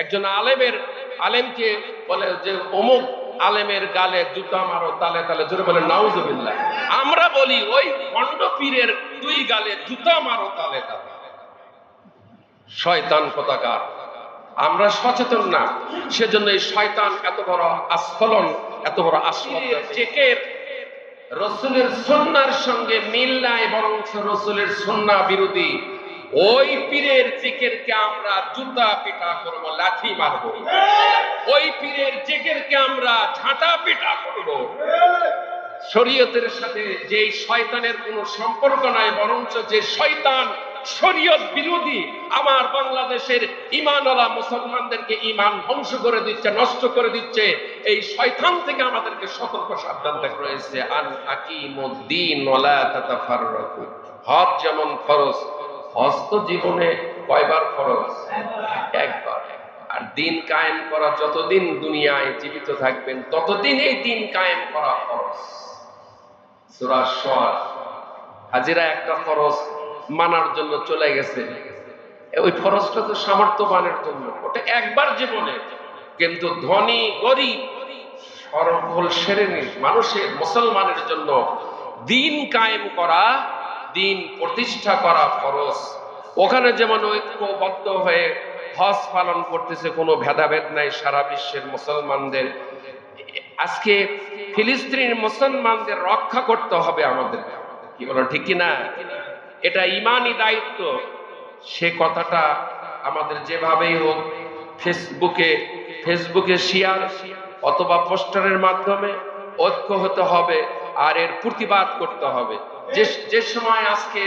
একজন আলেমের আলেমকে বলে যে অমুক আলেমের গালে জুতা মারো তালে তালে জোরে বলে নাউজুবিল্লাহ। আমরা বলি ওই ভণ্ড পীরের দুই গালে জুতা মারো তালে তালে। শয়তান পতাকার আমরা সচেতন না। সেজন্য এই শয়তান এত বড় আস্ফলন এত বড় আস্ফলন চেকের রসুলের সন্ন্যার সঙ্গে মিল নাই বরং রসুলের সন্না বিরোধী। ওই পীরের জেকেরকে আমরা জুতা পিটা করব লাঠি মারব। ওই পীরের জেকেরকে আমরা ঝাঁটা পিটা করব। শরীয়তের সাথে যে শয়তানের কোনো সম্পর্ক নাই, বরঞ্চ যে শয়তান শরীয়ত বিরোধী, আমার বাংলাদেশের ইমানওয়ালা মুসলমানদেরকে ইমান ধ্বংস করে দিচ্ছে, নষ্ট করে দিচ্ছে, এই শয়তান থেকে আমাদেরকে সতর্ক সাবধান থাকতে রয়েছে আন আকিমুদ্দিন ওয়ালা তাতাফাররাকু। হজ যেমন ফরজ হজ তো জীবনে কয়বার ফরজ? একবার আর দিন কায়েম করা যতদিন দুনিয়ায় জীবিত থাকবেন, ততদিন এই দিন কায়েম করা সর হাজিরা একটা ফরজ মানার জন্য চলে গেছে। ওই ফরজটা তো সামর্থ্যবানের জন্য। ওটা একবার জীবনে। কিন্তু ধনী, গরিব, সরল শ্রেণির মানুষের, মুসলমানের জন্য দিন কায়েম করা দিন প্রতিষ্ঠা করা ফরজ। ওখানে যেমন ঐক্যবদ্ধ হয়ে হজ পালন করতেছে, কোনো ভেদাভেদ নাই সারা বিশ্বের মুসলমানদের। আজকে ফিলিস্তিনের মুসলমানদের রক্ষা করতে হবে আমাদের। কি বলো, ঠিক কি না? এটা ইমানই দায়িত্ব। সে কথাটা আমাদের যেভাবেই হোক, ফেসবুকে ফেসবুকে শেয়ার অথবা পোস্টারের মাধ্যমে ঐক্য হতে হবে। আর এর প্রতিবাদ করতে হবে। যে যে সময় আজকে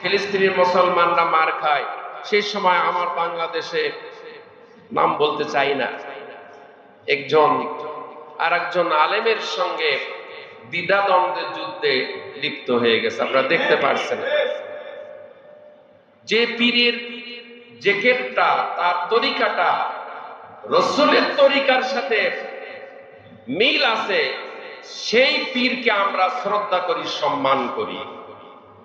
ফিলিস্তিনের মুসলমানরা মার খায় সেই সময় আমার বাংলাদেশে নাম বলতে চাই না। একজন আর একজন আলেমের সঙ্গে দ্বিধাদ্বন্দ্বের যুদ্ধে লিপ্ত হয়ে গেছে, আপনারা দেখতে পারছেন। যে পীরের জেকেটটা তার তরিকাটা, রসুলের তরিকার সাথে মিল আছে সেই পীরকে আমরা শ্রদ্ধা করি, সম্মান করি।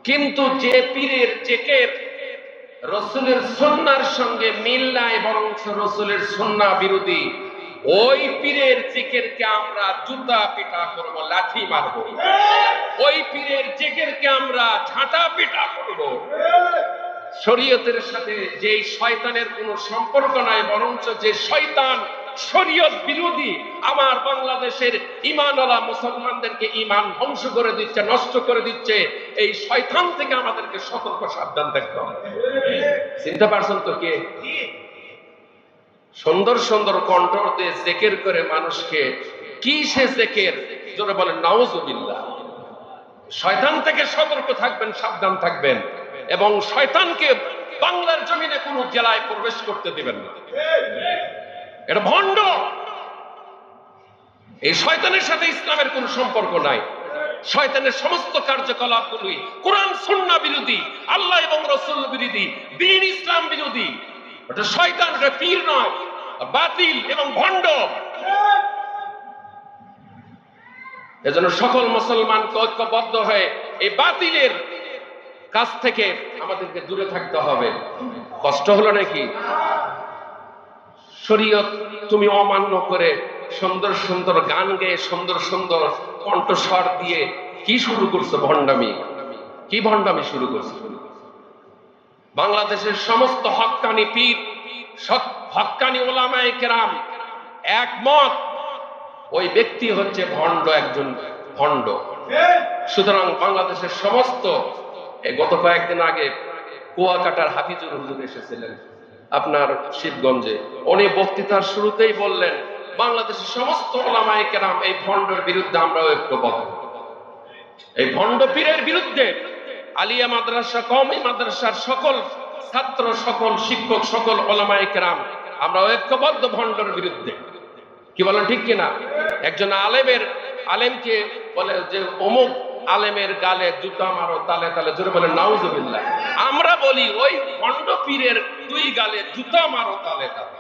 কিন্তু যে পীরের জেকেট রসুলের সন্ন্যার সঙ্গে মিল নাই বরং রসুলের সন্না বিরোধী, ওই পীরের জেকেরকে আমরা জুতা পিটা করব, লাঠি মারব। ওই পীরের জেকেরকে আমরা ঝাঁটা পিটা করব। শরীয়তের সাথে যে শয়তানের কোনো সম্পর্ক নাই, বরঞ্চ যে শয়তান শরীয়ত বিরোধী আমার বাংলাদেশের ইমানওয়ালা মুসলমানদেরকে ইমান ধ্বংস করে দিচ্ছে, নষ্ট করে দিচ্ছে। এই শয়তান থেকে আমাদেরকে সতর্ক সাবধান থাকতে হবে। চিনতে পারছেন তো কে? সুন্দর সুন্দর কণ্ঠ দিয়ে জেকের করে মানুষকে কি সে জেকের? জোরে বলেন, নাউজুবিল্লাহ। শয়তান থেকে সতর্ক থাকবেন, সাবধান থাকবেন। এবং শয়তানকে বাংলার জমিনে কোনো জেলায় প্রবেশ করতে দিবেন না। এটা ভণ্ড। এই শয়তানের সাথে ইসলামের কোনো সম্পর্ক নাই। শয়তানের সমস্ত কার্যকলাপ কার্যকলাপগুলি কোরআন, সুন্না বিরোধী, আল্লাহ এবং রসুল বিরোধী, দিন ইসলাম বিরোধী। ওটা শয়তান পীর নয় বাতিল এবং ভণ্ড। এজন্য সকল মুসলমানকে ঐক্যবদ্ধ হয়ে এই বাতিলের কাছ থেকে আমাদেরকে দূরে থাকতে হবে। কষ্ট হলো নাকি? শরীয়ত তুমি অমান্য করে সুন্দর সুন্দর গান গেয়ে সুন্দর সুন্দর কণ্ঠস্বর দিয়ে কি শুরু করছ ভণ্ডামি? কি ভণ্ডামি শুরু করছ? বাংলাদেশের সমস্ত হক্কানি পীর হক্কানি ওলামায়ে কেরাম একমত, ওই ব্যক্তি হচ্ছে ভণ্ড একজন ভণ্ড। সুতরাং বাংলাদেশের সমস্ত গত কয়েকদিন আগে কুয়াকাটার হাফিজুর হুজুর এসেছিলেন। আপনার শিবগঞ্জে উনি বক্তৃতার শুরুতেই বললেন, বাংলাদেশের সমস্ত ওলামায়ে কেরাম এই ভণ্ডের বিরুদ্ধে আমরা ঐক্যবদ্ধ। এই ভণ্ড পীরের বিরুদ্ধে আলিয়া মাদ্রাসা কমই মাদ্রাসার সকল ছাত্র, সকল শিক্ষক, সকল ওলামায়ে কেরাম আমরা ঐক্যবদ্ধ ভণ্ডের বিরুদ্ধে। কি বলেন, ঠিক কিনা? একজন আলেমের, আলেমকে বলে যে, অমুক আলেমের গালে জুতা মারো, তালে তালে। জোরে বলে নাউজুবিল্লাহ। আমরা বলি, ওই ভণ্ড পীরের দুই গালে জুতা মারো, তালে তালে।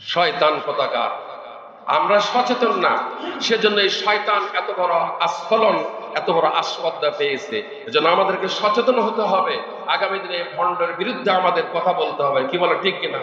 শয়তান পতাকার আমরা সচেতন না। সেজন্য এই শয়তান এত বড় আস্ফলন, এত বড় আস্পদ্দা পেয়েছে। এজন্য আমাদেরকে সচেতন হতে হবে। আগামী দিনে ভণ্ডের বিরুদ্ধে আমাদের কথা বলতে হবে। কি বলে, ঠিক কিনা?